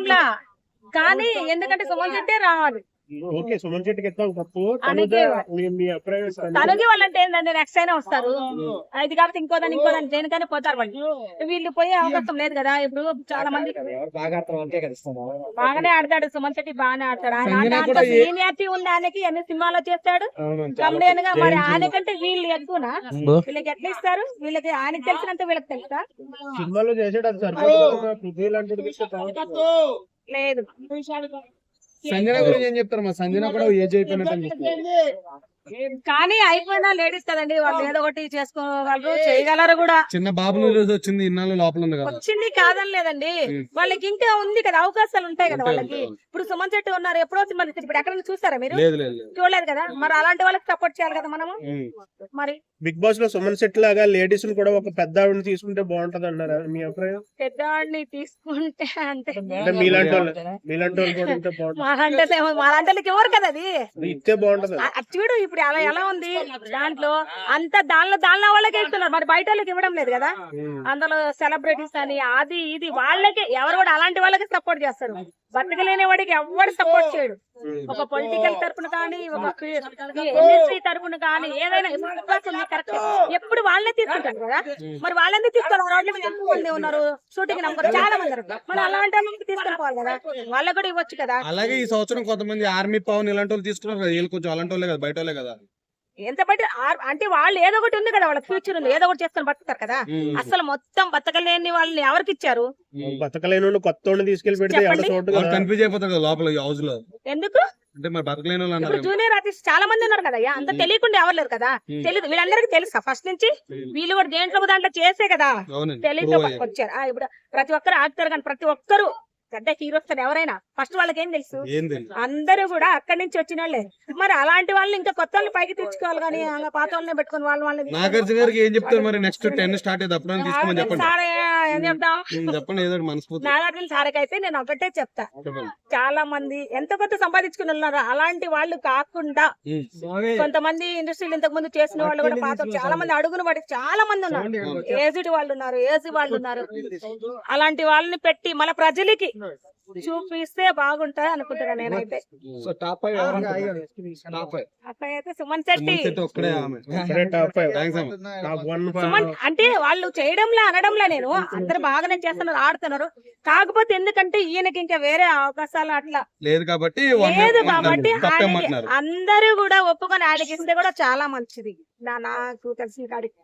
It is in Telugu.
చేయడంలా కానీ ఎందుకంటే సుమన్ శెట్టి రావాలి. ఓకే సుమన్ తప్పు? తనుజ వాళ్ళంటే ఏంటంటే నెక్స్ట్ అయినా వస్తారు. అది కాబట్టి ఇంకోదాన్ని ఇంకోదాన్ని దేనికైనా పోతారు వాళ్ళు. వీళ్ళు పోయే అవకాశం లేదు కదా ఇప్పుడు చాలా మంది బాగానే ఆడతాడు సుమన్ శెట్టి బాగానే ఆడతాడు. ఆయన సీనియారిటీ ఉంది ఆయనకి ఎన్ని సినిమాలో చేస్తాడు. కమలేన్గా మరి ఆయనకంటే వీళ్ళు ఎక్కువనా? వీళ్ళకి ఎట్లా ఇస్తారు? వీళ్ళకి ఆయనకి తెలిసినంత వీళ్ళకి తెలుసా? సినిమాలో చేసాడు అది బాగుంటుంది. లేదు. సంజన గురించి ఏం చెప్తారు మా సంజన కూడా ఏజ్ అయిపోయినట్టు కానీ అయిపోయినా లేడీస్ కదండి వాళ్ళు ఏదో ఒకటి చేసుకోగలరు చేయగలరు కూడా. చిన్న బాబు వచ్చింది ఇన్నాళ్ళు లోపల వచ్చింది కాదని లేదండి. వాళ్ళకి ఇంకా ఉంది కదా అవకాశాలు ఉంటాయి కదా వాళ్ళకి. ఇప్పుడు సుమన్ చెట్టు ఉన్నారు ఎప్పుడో ఇప్పుడు ఎక్కడ చూస్తారా మీరు? లేదు లేదు లేదు. చూడలేదు కదా. మరి అలాంటి వాళ్ళకి సపోర్ట్ చేయాలి కదా మనము. మరి? బిగ్ బాస్లో సుమన్ శెట్టి లాగా లేడీస్ కూడా ఒక పెద్ద ఆవిడని తీసుకుంటే బాగుంటది అన్నారా మీ అభిప్రాయం? పెద్దవాడిని తీసుకుంటే అంటే అంటే మీలాంటి వాళ్ళు మీలాంటి వాళ్ళు కూడా ఉంటే బాగుంటుంది. ఎవరు కదా అది? ఇస్తే బాగుంటది. చూడు ఇప్పుడు అలా ఎలా ఉంది? దాంట్లో అంత దానిలో దానిలో వాళ్ళకే ఇస్తున్నారు. మరి బయట వాళ్ళకి ఇవ్వడం లేదు కదా. అందులో సెలబ్రిటీస్ అని అది ఇది వాళ్ళకే ఎవరు కూడా అలాంటి వాళ్ళకి సపోర్ట్ చేస్తారు. బతకలేని వాడికి ఎవరు సపోర్ట్ చేయడు. ఒక పొలిటికల్ తరపున కానీ ఒక ఇండస్ట్రీ తరపున కానీ. ఏదైనా. ఎప్పుడు వాళ్ళనే తీసుకుంటారు కదా? మరి వాళ్ళని తీసుకోవాలి రోడ్ల మీద ఎక్కువ మంది ఉన్నారు? షూటింగ్ నంబర్ చాలా మంది ఉన్నారు. మరి అలాంటి వాళ్ళకి తీసుకొని పోవాలి కదా? వాళ్ళకి కూడా ఇవ్వచ్చు కదా? అలాగే ఈ సంవత్సరం కొంతమంది ఆర్మీ పవన్ ఇలాంటి వాళ్ళు తీసుకున్నారు కదా. వీళ్ళు కొంచెం అలాంటి వాళ్ళే కదా బయట వాళ్ళే కదా. ఎంత బట్టి అంటే వాళ్ళు ఏదో ఒకటి ఉంది కదా వాళ్ళ ఫ్యూచర్ ఉంది. ఏదో ఒకటి చేసుకొని బతుకుతారు కదా. అసలు మొత్తం బతకలేని వాళ్ళని ఎవరికి ఇచ్చారు? బతకలేని కొత్త తీసుకెళ్ళి పెడితే లోపల హౌస్లో. ఎందుకు? జూనియర్ ఆర్టిస్ట్ చాలా మంది ఉన్నారు కదా అంత తెలియకుండా ఎవరు లేరు కదా. తెలియదు వీళ్ళందరికీ తెలుసా? ఫస్ట్ నుంచి వీళ్ళు కూడా దేంట్లో దాంట్లో చేసే కదా. అయ్యాయి. వచ్చారు. ఆ, ఇప్పుడు ప్రతి ఒక్కరు ఆడతారు కానీ ప్రతి ఒక్కరు పెద్ద హీరోస్ ఎవరైనా. ఫస్ట్ వాళ్ళకి ఏం తెలుసు? అందరూ కూడా అక్కడి నుంచి వచ్చిన వాళ్ళే. మరి అలాంటి వాళ్ళని ఇంకా కొత్త వాళ్ళని పైకి తెచ్చుకోవాలి కానీ ఇంకా పాత వాళ్ళని పెట్టుకుని వాళ్ళ వాళ్ళని నాగార్జున గారికి ఏం చెప్తారు మరి? నెక్స్ట్ టెన్ స్టార్ట్ నాగార్జున సార్కి అయితే నేను ఒకటే చెప్తా. చాలా మంది ఎంత కొత్త సంపాదించుకుని ఉన్నారు అలాంటి వాళ్ళు కాకుండా. కొంతమంది ఇండస్ట్రీలు ఇంతకు ముందు చేసిన వాళ్ళు కూడా పాత వాళ్ళు చాలా మంది అడుగును పడి చాలా మంది ఉన్నారు. ఏజ్డ్ వాళ్ళు ఉన్నారు ఏజ్ వాళ్ళు ఉన్నారు. అలాంటి వాళ్ళని పెట్టి మన ప్రజలకి చూపిస్తే బాగుంటది అనుకుంటున్నాను నేనైతే. అక్కడ అయితే సుమన్ శెట్టి. సుమన్ అంటే వాళ్ళు చేయడంలా అనడంలా నేను. అందరు బాగానే చేస్తున్నారు ఆడుతున్నారు. కాకపోతే ఎందుకంటే ఈయనకి ఇంకా వేరే అవకాశాలు అట్లా. లేదు కాబట్టి లేదు కాబట్టి అందరూ కూడా ఒప్పుకొని ఆయనకి ఇస్తే కూడా చాలా మంచిది. నా నాకు తెలిసిన కాడికి.